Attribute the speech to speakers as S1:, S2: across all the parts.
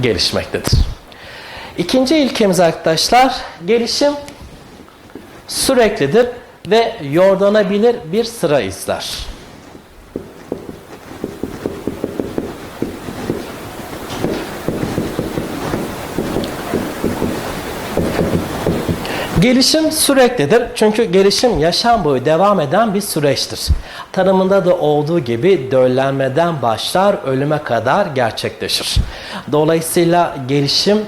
S1: gelişmektedir. İkinci ilkemiz arkadaşlar gelişim süreklidir ve yordanabilir bir sıra izler. Gelişim süreklidir çünkü gelişim yaşam boyu devam eden bir süreçtir. Tanımında da olduğu gibi döllenmeden başlar ölüme kadar gerçekleşir. Dolayısıyla gelişim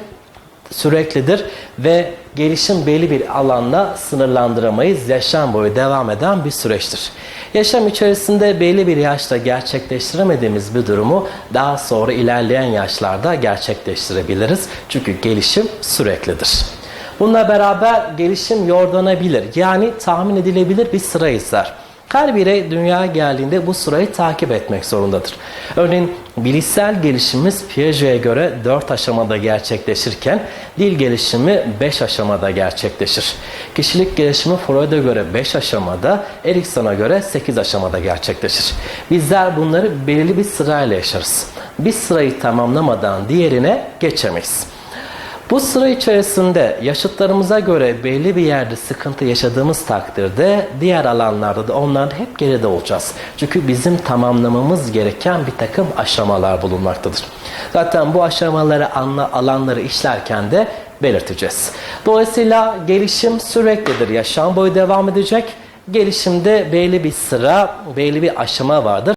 S1: süreklidir ve gelişim belli bir alanla sınırlandıramayız. Yaşam boyu devam eden bir süreçtir. Yaşam içerisinde belli bir yaşta gerçekleştiremediğimiz bir durumu daha sonra ilerleyen yaşlarda gerçekleştirebiliriz. Çünkü gelişim süreklidir. Bununla beraber gelişim yordanabilir. Yani tahmin edilebilir bir sıra izler. Her birey dünyaya geldiğinde bu sırayı takip etmek zorundadır. Örneğin bilişsel gelişimimiz Piaget'e göre 4 aşamada gerçekleşirken dil gelişimi 5 aşamada gerçekleşir. Kişilik gelişimi Freud'a göre 5 aşamada, Erikson'a göre 8 aşamada gerçekleşir. Bizler bunları belirli bir sırayla yaşarız. Bir sırayı tamamlamadan diğerine geçemeyiz. Bu sıra içerisinde yaşıtlarımıza göre belli bir yerde sıkıntı yaşadığımız takdirde diğer alanlarda da onların hep geride olacağız. Çünkü bizim tamamlamamız gereken bir takım aşamalar bulunmaktadır. Zaten bu aşamaları anla, alanları işlerken de belirteceğiz. Dolayısıyla gelişim süreklidir. Yaşam boyu devam edecek. Gelişimde belli bir sıra, belli bir aşama vardır.